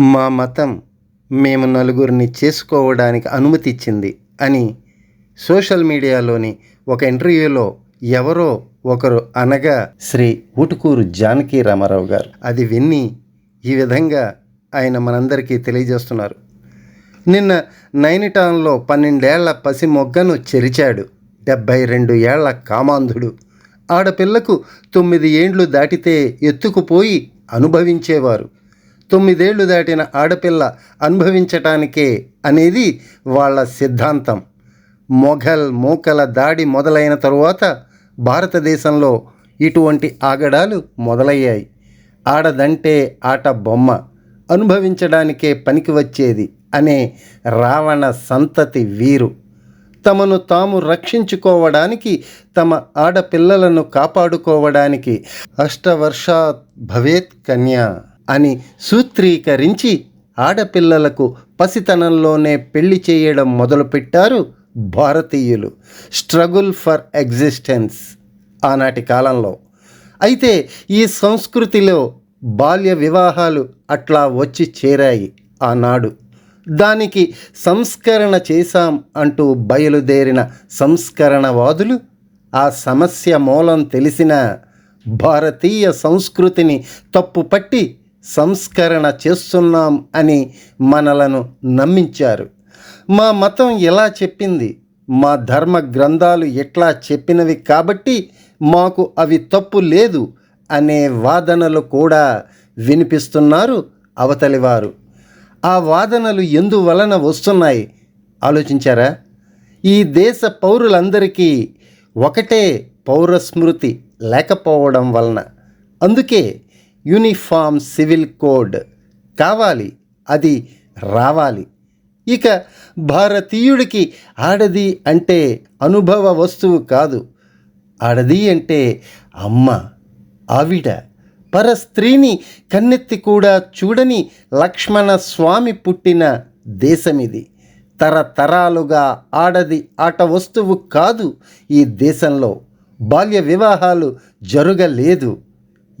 మా మతం మేము నలుగురిని చేసుకోవడానికి అనుమతి ఇచ్చింది అని సోషల్ మీడియాలోని ఒక ఇంటర్వ్యూలో ఎవరో ఒకరు అనగా శ్రీ ఉటుకూరు జానకి రామారావు గారు. అది విన్ని ఈ విధంగా ఆయన మనందరికీ తెలియజేస్తున్నారు. నిన్న నైనిటాన్లో పన్నెండేళ్ళ పసి మొగ్గను చెరిచాడు డెబ్భై రెండు ఏళ్ళ కామాంధుడు. ఆడపిల్లకు తొమ్మిది ఏండ్లు దాటితే ఎత్తుకుపోయి అనుభవించేవారు. తొమ్మిదేళ్ళు దాటిన ఆడపిల్ల అనుభవించటానికే అనేది వాళ్ళ సిద్ధాంతం. మొఘల్ మూకల దాడి మొదలైన తరువాత భారతదేశంలో ఇటువంటి ఆగడాలు మొదలయ్యాయి. ఆడదంటే ఆట బొమ్మ. అనుభవించడానికే పనికి వచ్చేది అనే రావణ సంతతి వీరు. తమను తాము రక్షించుకోవడానికి తమ ఆడపిల్లలను కాపాడుకోవడానికి అష్టవర్షాత్ భవేత్ కన్య అని సూత్రీకరించి ఆడపిల్లలకు పసితనంలోనే పెళ్ళి చేయడం మొదలుపెట్టారు భారతీయులు. స్ట్రగుల్ ఫర్ ఎగ్జిస్టెన్స్ ఆనాటి కాలంలో. అయితే ఈ సంస్కృతిలో బాల్య వివాహాలు అట్లా వచ్చి చేరాయి ఆనాడు. దానికి సంస్కరణ చేశాం అంటూ బయలుదేరిన సంస్కరణవాదులు ఆ సమస్య మూలం తెలిసిన భారతీయ సంస్కృతిని తప్పుపట్టి సంస్కరణ చేస్తున్నాం అని మనలను నమ్మించారు. మా మతం ఎలా చెప్పింది? మా ధర్మ గ్రంథాలు ఎట్లా చెప్పినవి కాబట్టి మాకు అవి తప్పు లేదు అనే వాదనలు కూడా వినిపిస్తున్నారు అవతలివారు. ఆ వాదనలు ఎందువలన వస్తున్నాయి? ఆలోచించారా? ఈ దేశ పౌరులందరికీ ఒకటే పౌరస్మృతి లేకపోవడం వలన. అందుకే యూనిఫామ్ సివిల్ కోడ్ కావాలి అది రావాలి. ఇక భారతీయుడికి ఆడది అంటే అనుభవ వస్తువు కాదు. ఆడది అంటే అమ్మ ఆవిడ. పరస్త్రీని కన్నెత్తి కూడా చూడని లక్ష్మణ స్వామి పుట్టిన దేశమిది. తరతరాలుగా ఆడది ఆట వస్తువు కాదు ఈ దేశంలో. బాల్య వివాహాలు జరగలేదు.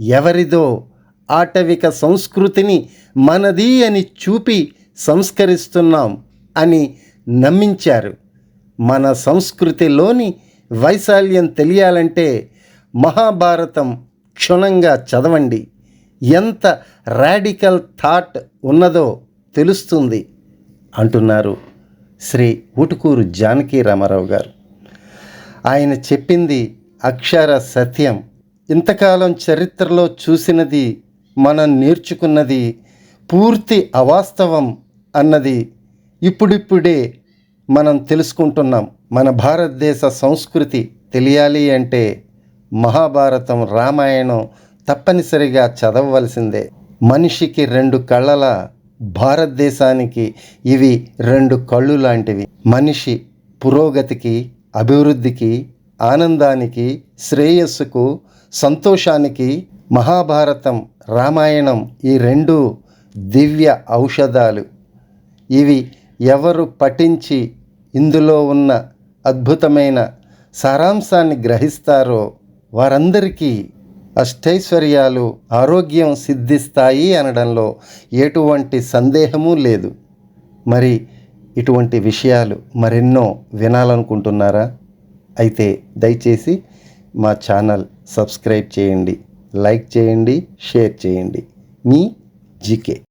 ఎవరిదో ఆటవిక సంస్కృతిని మనది అని చూపి సంస్కరిస్తున్నాం అని నమ్మించారు. మన సంస్కృతిలోని వైశాల్యం తెలియాలంటే మహాభారతం క్షుణ్ణంగా చదవండి. ఎంత రాడికల్ థాట్ ఉన్నదో తెలుస్తుంది అంటున్నారు శ్రీ ఉటుకూరు జానకి రామారావు గారు. ఆయన చెప్పింది అక్షర సత్యం. ఇంతకాలం చరిత్రలో చూసినది మనం నేర్చుకున్నది పూర్తి అవాస్తవం అన్నది ఇప్పుడిప్పుడే మనం తెలుసుకుంటున్నాం. మన భారతదేశ సంస్కృతి తెలియాలి అంటే మహాభారతం రామాయణం తప్పనిసరిగా చదవవలసిందే. మనిషికి రెండు కళ్ళల భారతదేశానికి ఇవి రెండు కళ్ళు లాంటివి. మనిషి పురోగతికి అభివృద్ధికి ఆనందానికి శ్రేయస్సుకు సంతోషానికి మహాభారతం రామాయణం ఈ రెండు దివ్య ఔషధాలు. ఇవి ఎవరు పఠించి ఇందులో ఉన్న అద్భుతమైన సారాంశాన్ని గ్రహిస్తారో వారందరికీ అష్టైశ్వర్యాలు ఆరోగ్యం సిద్ధిస్తాయి అనడంలో ఎటువంటి సందేహము లేదు. మరి ఇటువంటి విషయాలు మరెన్నో వినాలనుకుంటున్నారా? అయితే దయచేసి మా ఛానల్ సబ్స్క్రైబ్ చేయండి. లైక్ చేయండి షేర్ చేయండి. మీ జీకే.